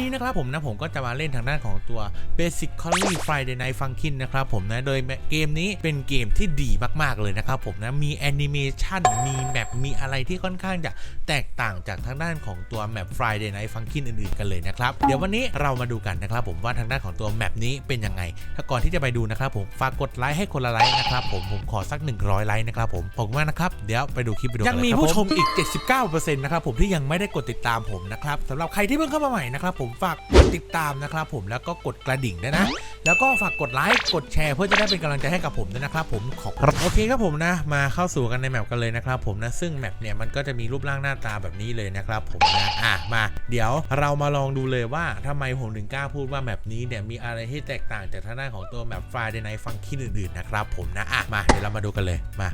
นี้นะครับผมนะผมก็จะมาเล่นทางด้านของตัว Basically Friday Night Funkin' นะครับผมนะ โดยเกมนี้เป็นเกมที่ดีมากๆเลยนะครับผมนะ มีแอนิเมชันมีแมปมีอะไรที่ค่อนข้างจะแตกต่างจากทางด้านของตัวแมป Friday Night Funkin' อื่นๆกันเลยนะครับ เดี๋ยววันนี้เรามาดูกันนะครับผมว่าทางด้านของตัวแมปนี้เป็นยังไง ถ้าก่อนที่จะไปดูนะครับผมฝากกดไลค์ให้คนละไลค์นะครับผมผมขอสัก 100 ไลค์นะครับผมขอบคุณมากนะครับเดี๋ยวไปดูคลิปไปดูยังมีผู้ชมอีก 79%นะครับผมที่ยังไม่ได้กดติดตามผมนะครับสำหรับใครที่เพิ่งเข้ามาใหม่นะครับผมฝากกดติดตามนะครับผมแล้วก็กดกระดิ่งด้วยนะ แล้วก็ฝากกดไลค์กดแชร์เพื่อจะได้เป็นกำลังใจให้กับผมด้วยนะครับผมขอบคุณโอเคครับผมนะมาเข้าสู่กันในแมปกันเลยนะครับผมนะซึ่งแมปเนี่ยมันก็จะมีรูปร่างหน้าตาแบบนี้เลยนะครับผมนะอะมาเดี๋ยวเรามาลองดูเลยว่าทำไมผมถึงกล้าพูดว่าแมปนี้เนี่ยมีอะไรที่แตกต่างจากทางด้านของตัวแมป Friday Night Funkin' อื่นๆนะครับผมนะอะมาเดี๋ยวเรามาดูกันเลยมา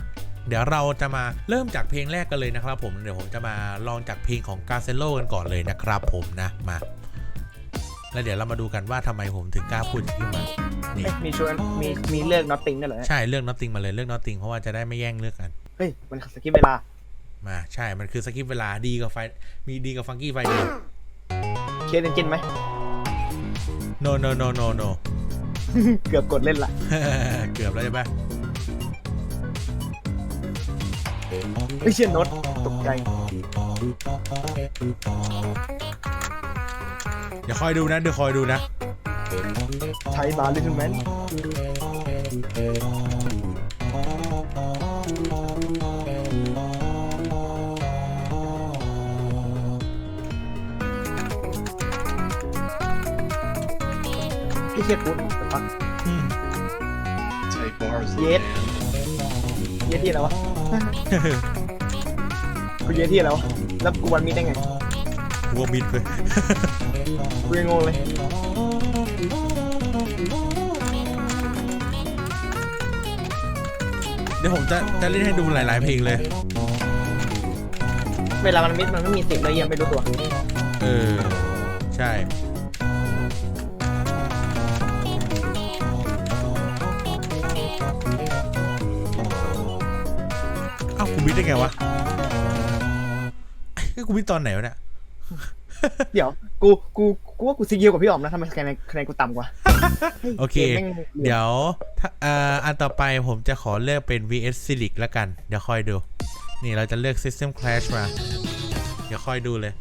เดี๋ยวเราจะมาเริ่มจากเพลงแรกกันเลยนะครับผม เดี๋ยวผมจะมาลองจากเพลงของกาเซโลกันก่อนเลยนะครับผมนะ มา แล้วเดี๋ยวเรามาดูกันว่าทำไมผมถึงกล้าพูดอย่างนี้มานี่ เอ๊ะมีชวนมีมีเลือกน็อตติงได้เหรอเนี่ยใช่เรื่องนอตติงมาเลยเรื่องนอตติงเพราะว่าจะได้ไม่แย่งเลือกกัน เฮ้ย มันสกิปเวลา มาใช่ มันคือสกิปเวลาดีกับไฟมีดีกับฟังกี้ไฟเดียว เคสเอนจินไหม no no no no no เกือบกดเล่นละ เกือบแล้วใช่ปะไม่เชื่อโน้ตตกใจ เดี๋ยวคอยดูนะเดี๋ยวคอยดูนะใช้บาร์ลิทแมนพี่เชียกูปักอืม Tight bars. Yep. เยที่แล้ววะ กูเยที่แล้ววะ แล้วกูวันมีได้ไง วัวบิดไปกูยังงงเลย เดี๋ยวผมจะจะเล่นให้ดูหลาย ๆ เพลงเลย เวลามันมิดมันไม่มีสิบเลยยังไม่รู้ตัวเออ ใช่ เอ้ากูบิดได้ไงวะเอ้ยกูบิดตอนไหนวะเนี่ย เดี๋ยว กูกูกูว่ากูซีเกียวกว่าพี่อ๋อมนะทำไมคะแนนคะแนนกูต่ำกว่าโอเค กมแม่งเดี๋ยวถ้าเอ่ออันต่อไปผมจะขอเลือกเป็น VS s i l i c แล้วกัน เดี๋ยวคอยดู นี่เราจะเลือก System Clash มา เดี๋ยวคอยดูเลย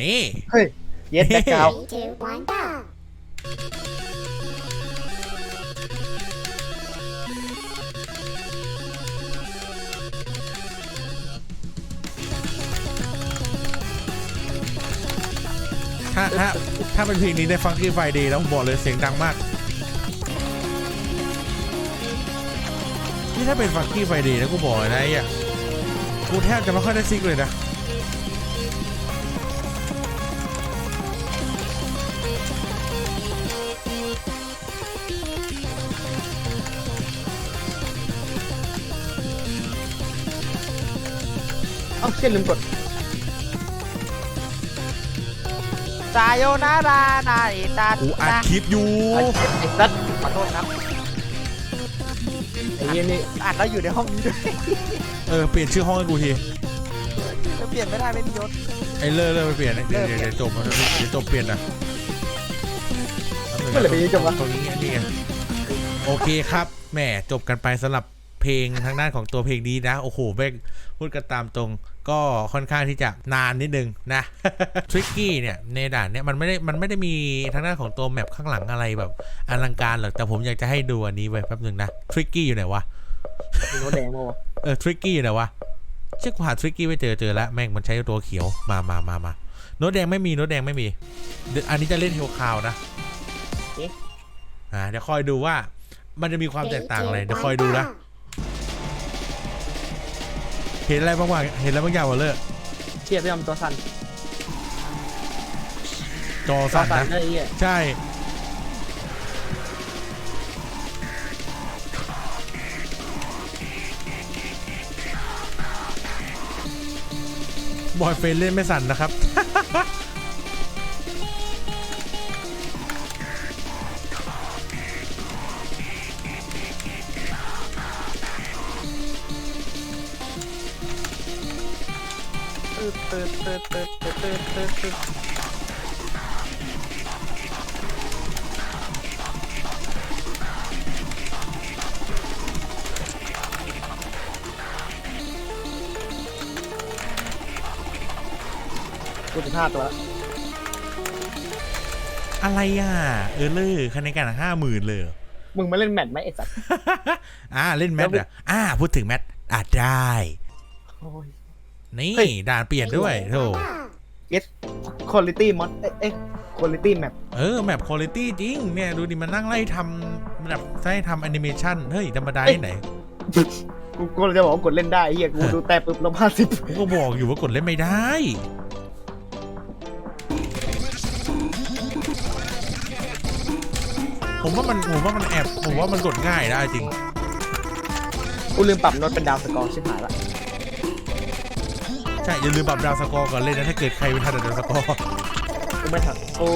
นี่ เฮ้ย เย็ดแบ็กกราว Three, two, one, go! ถ้าถ้าถ้าเป็นเพลงนี้ในฟังกี้ไฟดีแล้วผมบอกเลยเสียงดังมาก นี่ถ้าเป็นฟังกี้ไฟดีนะกูบอกนะไอ้อะกูแทบจะไม่ค่อยได้ซิกเลยนะเอ้าเช่นลืมกด ซาโยนารานาอิตากูอัดคลิปอยู่ไอ้ไอ้สัตว์ขอโทษครับไอ้เหี้ยนี่อ่านแล้วอยู่ในห้องนี้ด้วยเออเปลี่ยนชื่อห้องให้กูทีจะเปลี่ยนไม่ได้ไม่มียศไอ้เลิกเลิกไปเปลี่ยนนะเดี๋ยวเดี๋ยวเดี๋ยวจบนะเดี๋ยวจบเปลี่ยนนะเมื่อไหร่พี่จะวะตรงนี้อันนี้ไงโอเคครับแหมจบกันไปสำหรับเพลงทางด้านของตัวเพลงนี้นะ โอ้โหแม่งพูดกันตามตรง ก็ค่อนข้างที่จะนานนิดนึงนะทริกกี้เนี่ยในด่านเนี่ยมันไม่ได้มันไม่ได้มีทางด้านของตัวแมปข้างหลังอะไรแบบอลังการหรอกแต่ผมอยากจะให้ดูอันนี้ไว้แป๊บนึงนะทริกกี้อยู่ไหนวะมีโน้ตแดงมาวะเออทริกกี้อยู่ไหนวะเช็คหาทริกกี้ไม่เจอเจอแล้วแม่งมันใช้ตัวเขียวมามามามาโน้ตแดงไม่มีโน้ตแดงไม่มีเดี๋ยวอันนี้จะเล่นเฮลคาวนะอ่าเดี๋ยวคอยดูว่ามันจะมีความแตกต่างอะไรเดี๋ยวคอยดูนะ เห็นอะไรบ้างวะเห็นอะไรบางอย่างวะเลยเชียร์พี่อ๋อมตัวสั่นจอตัวสั่นสั่นนะเลยไอ้เหี้ยใช่บอยเฟนเล่นไม่สั่นนะครับ กูจะบห้าตัวละอะไรอะ เออเลอร์คะแนนกันห้าหมื่นเลยมึงมาเล่นแมทไหมไอ้สัส อ่าเล่นแมทเหรอ่าพูดถึงแมทอะได้ นี่เฮ้ยด่านเปลี่ยนด้วยโธ่ yes quality mod เอ๊ะเอ๊ะ quality map เออแมปคุณภาพจริง เนี่ย ดูดิมันนั่งไล่ทำแบบไล่ทำแอนิเมชันเฮ้ย ธรรมดาที่ไหน กูกูจะบอกว่ากดเล่นได้ไอ้เฮียกูดูแต่ปุ๊บลบห้าสิบผมก็บอกอยู่ว่ากดเล่นไม่ได้ ผมว่ามันผมว่ามันแอบผมว่ามันกดง่ายได้จริง กูลืมปรับโน้ตเป็นดาวสกอร์ชิบหายละ ใช่ อย่าลืมปรับดาวสกอร์ก่อนเล่นนะ ถ้าเกิดใครไม่ทันดาวสกอร์กูไม่ทันกู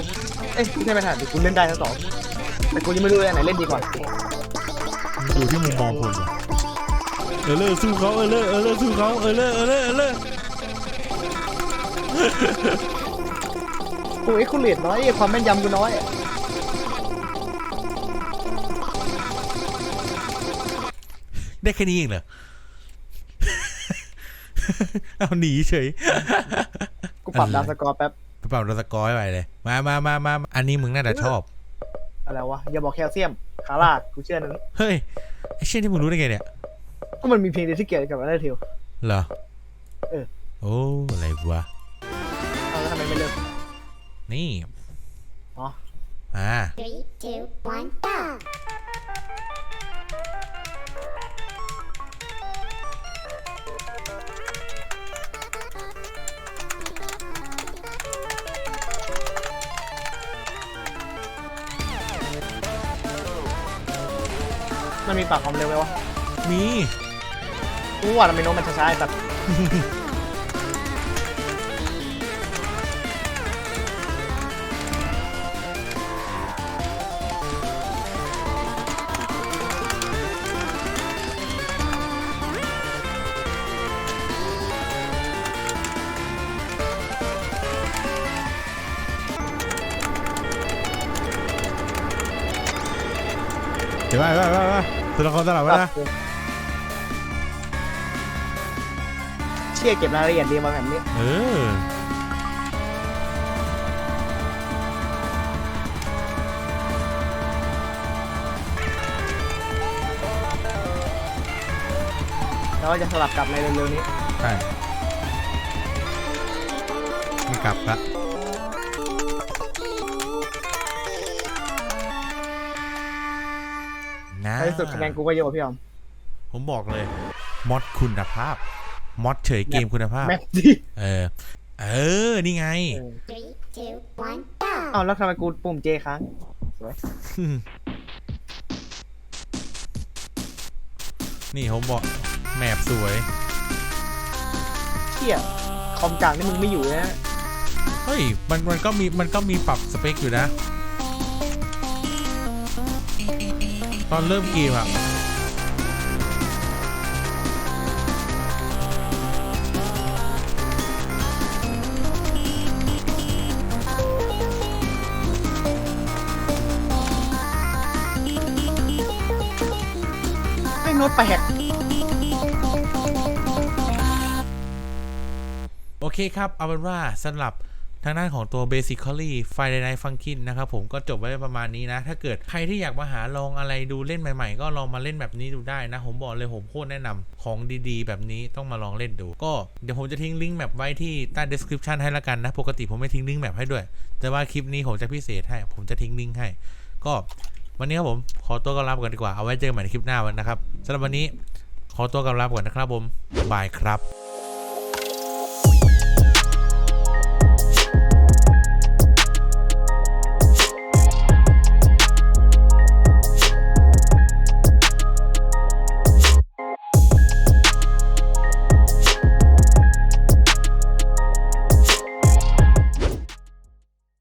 เอ้ยไม่ใช่ไม่ทันดิกูเล่นได้ทั้งสองแต่กูยังไม่รู้เลยอันไหนเล่นดีกว่าดูที่มุมมองคนว่ะเออเลอร์สู้เขาเออเลอร์เออเลอร์สู้เขาเออเลอร์เออเลอร์เออเลอร์กูเอ็กซ์คูเลตน้อยไอ้ความแม่นยำกูน้อยอะได้แค่นี้เองเหรอ เอาหนีเฉย กูปรับดาวสกอร์แป๊บ ไปเป่าดาวสกอร์ให้ไปเลย มามามามาอันนี้มึงน่าจะชอบ อะไรวะ อย่าบอกแคลเซียม คาร่ากูเชื่อนั้นเฮ้ย ไอเช่นที่มึงรู้ได้ไงเนี่ย ก็มันมีเพลงเดียวที่เกี่ยวกับอะไรเทียวเหรอเออ โอ้ อะไรวะ เอาแล้วทำไมไม่เลิก นี่ อ๋ออ่า Three, two, one, go! มันมีปากความเร็วไหมวะมีกูว่าทำไมโน้ตมันช้าๆไอ้สัตว์ ตัวละครสลับไว้นะ เชี่ยเก็บรายละเอียดดีมาแบบนี้ เออ แล้วก็จะสลับกลับในเร็วๆนี้ ใช่ไม่กลับละ ที่สุดคะแนนกูก็เยอะกว่าพี่ออมผมบอกเลยมอดคุณภาพมอดเฉยเกมคุณภาพ แมปดิเออ เออ นี่ไง Three, two, one, go! อ้าวแล้วทำไมกูปุ่มเจค้างนี่ผมบอกแมปสวยเชี่ยคอมกลางนี่มึงไม่อยู่นะ เฮ้ย มันมันก็มีมันก็มีปรับสเปคอยู่นะ ตอนเริ่มเกมอะไอ้โน้ตแปลกโอเคครับ เอาเป็นว่าสำหรับ ทางด้านของตัว Basically Friday Night Funkin นะครับผมก็จบไว้ประมาณนี้นะ ถ้าเกิดใครที่อยากมาหาลองอะไรดูเล่นใหม่ๆ ก็ลองมาเล่นแบบนี้ดูได้นะ ผมบอกเลยผมโคตรแนะนำของดีๆ แบบนี้ต้องมาลองเล่นดู ก็เดี๋ยวผมจะทิ้งลิงก์แมปไว้ที่ใต้ description ให้ละกันนะ ปกติผมไม่ทิ้งลิงก์แมปให้ด้วย แต่ว่าคลิปนี้ผมจะพิเศษให้ ผมจะทิ้งลิงก์ให้ ก็วันนี้ครับผมขอตัวกำลับก่อนดีกว่าเอาไว้เจอกันใหม่ในคลิปหน้าวันนะครับสำหรับวันนี้ขอตัวกำลับก่อนนะครับผมบายครับ